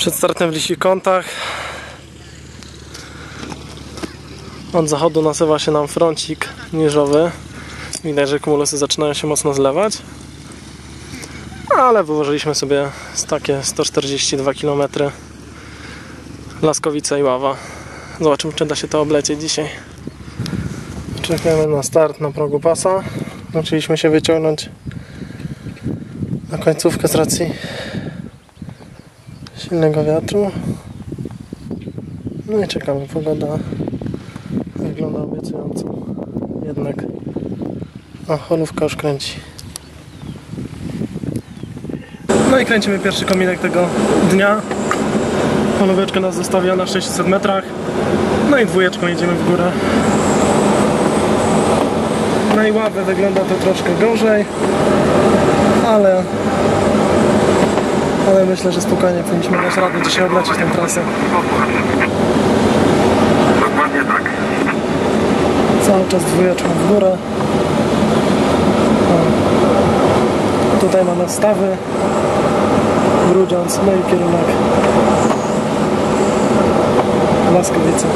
Przed startem w lisich kątach. Od zachodu nasuwa się nam froncik niżowy. Widać, że kumulusy zaczynają się mocno zlewać. Ale wyłożyliśmy sobie takie 142 km Laskowice i Ława. Zobaczymy, czy da się to oblecieć dzisiaj. Czekamy na start na progu pasa. Nauczyliśmy się wyciągnąć na końcówkę z racji silnego wiatru. No i czekamy. Pogoda wygląda obiecująco. Jednak o, holówka już kręci. No i kręcimy pierwszy kominek tego dnia. Holóweczka nas zostawia na 600 metrach. No i dwójeczką jedziemy w górę. Na Iławę wygląda to troszkę gorzej, ale ale myślę, że spokojnie powinniśmy dać radę dzisiaj oblecieć tę trasę. Dokładnie tak. Cały czas dwójeczką w górę. O. Tutaj mamy stawy, Grudziądz, no i kierunek Laskowice.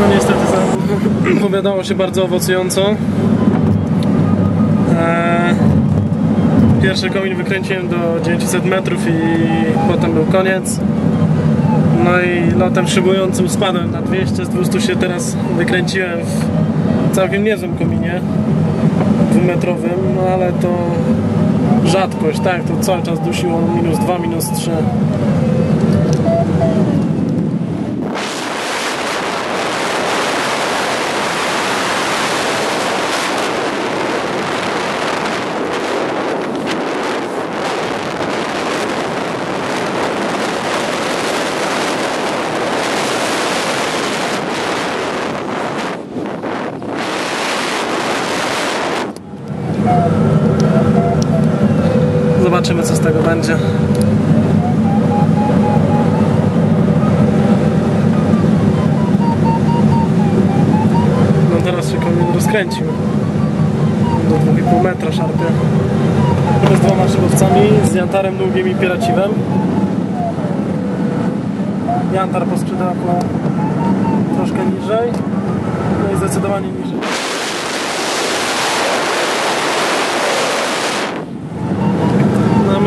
No niestety zapowiadało się bardzo owocująco. Pierwszy komin wykręciłem do 900 metrów i potem był koniec. No i lotem szybującym spadłem na 200, z 200 się teraz wykręciłem w całkiem niezłym kominie dwumetrowym, no ale to rzadkość, tak, to cały czas dusiło minus 2, minus 3. Zobaczymy co z tego będzie. No teraz się komin rozkręcił. Do 2,5 metra szarpie. Z dwoma szybowcami, z jantarem długim i pieraciwem. Jantar po skrzydełku troszkę niżej. No i zdecydowanie niżej.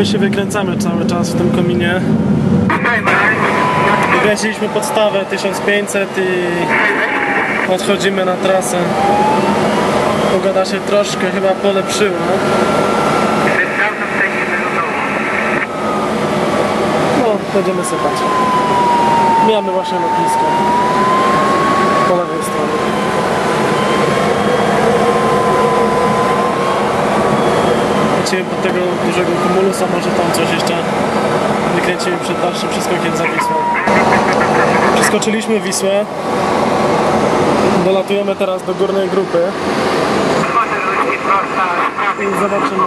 My się wykręcamy cały czas w tym kominie. Wykręciliśmy podstawę 1500 i odchodzimy na trasę. Pogoda się troszkę chyba polepszyła. No, będziemy sypać. Mijamy właśnie lotnisko. Po lewej stronie. Pod tego dużego kumulusa, może tam coś jeszcze wykręcimy przed dalszym przeskokiem za Wisłę. Przeskoczyliśmy Wisłę. Dolatujemy teraz do górnej grupy i zobaczymy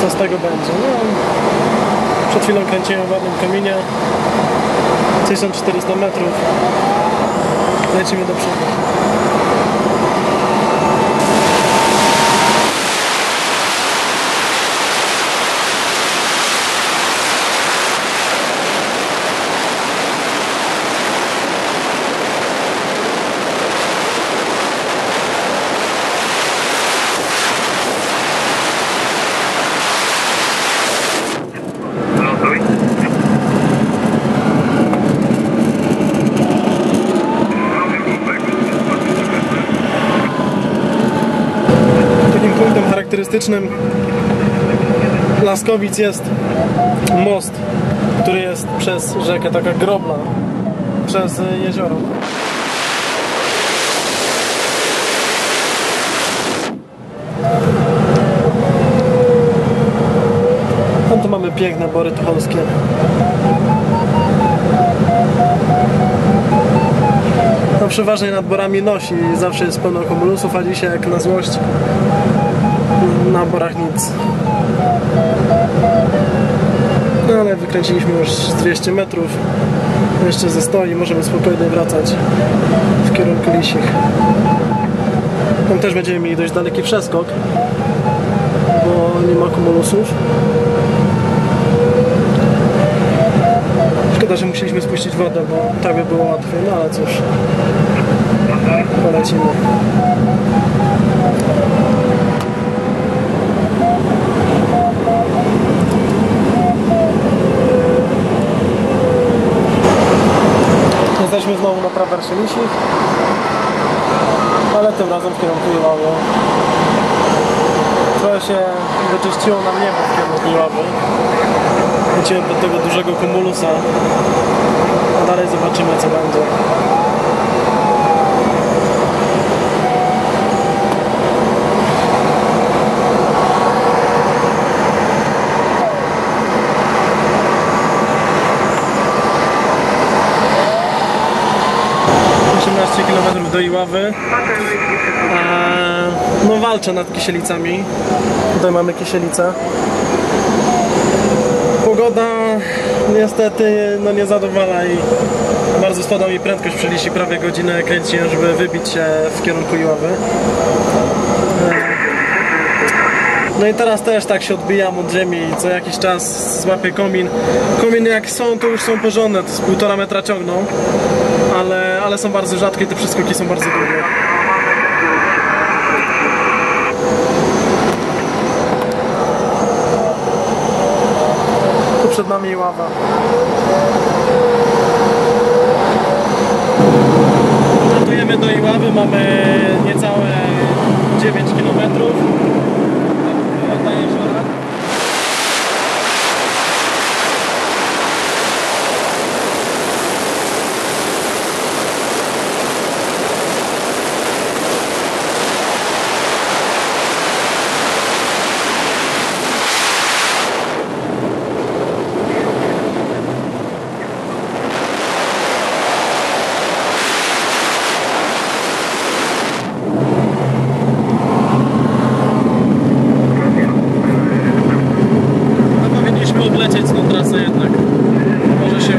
co z tego będzie. No, przed chwilą kręciłem w ładnym kamienie 1400 metrów. Lecimy do przodu. Charakterystycznym Laskowic jest most, który jest przez rzekę, taka grobla, przez jezioro. No tu mamy piękne bory tucholskie. No przeważnie nad borami nosi, zawsze jest pełno kumulusów, a dzisiaj jak na złość na borach nic. No ale wykręciliśmy już z 200 metrów. Jeszcze ze stoi, możemy spokojnie wracać w kierunku Lisich. Tam też będziemy mieli dość daleki przeskok, bo nie ma kumulusów. Szkoda, że musieliśmy spuścić wodę, bo tak by było łatwiej, no ale cóż. Polecimy. Ale tym razem w kierunku Iławy. Trochę się wyczyściło nam niebo w kierunku Iławy. Lecimy pod tego dużego kumulusa, a dalej zobaczymy co będzie. Osiemnaście km do Iławy. Eee, no walczę nad Kisielicami. Tutaj mamy Kisielicę. Pogoda niestety no nie zadowala i bardzo spada mi prędkość przy liści. Prawie godzinę kręciłem, żeby wybić się w kierunku Iławy. Eee, No i teraz też tak się odbijam od ziemi i co jakiś czas złapię komin. Kominy jak są, to już są porządne, to z półtora metra ciągną, ale, ale są bardzo rzadkie, te przeskoki są bardzo długie. Tu przed nami ława. Latujemy do Iławy, mamy niecałe 9 km. Do jeziora. No powinniśmy oblecieć tą trasę jednak. Może się.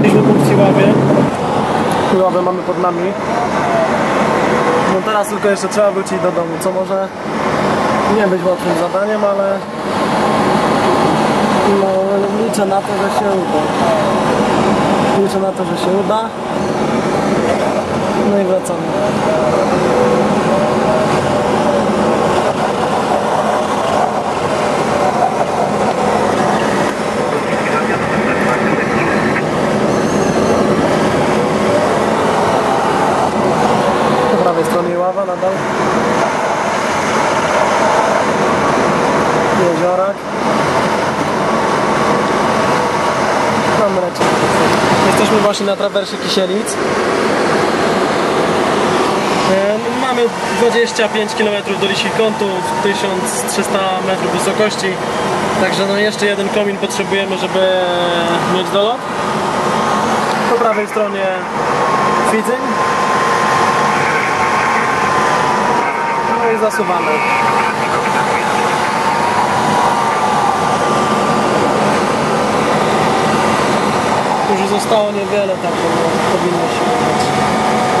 Byliśmy punkt Siławie. Mamy pod nami. No teraz tylko jeszcze trzeba wrócić do domu, co może nie być łatwym zadaniem, ale no, liczę na to, że się uda. Liczę na to, że się uda. No i wracamy. Po prawej stronie ława nadal. Jeziorak. Tam leci. Jesteśmy właśnie na trawersie Kisielic. E, no, Mamy 25 km do Lisich Kątów, 1300 metrów wysokości. Także no jeszcze jeden komin potrzebujemy, żeby mieć dolot. Po prawej stronie Kwidzyn. No i zasuwamy. Zostało niewiele, tak powinno się.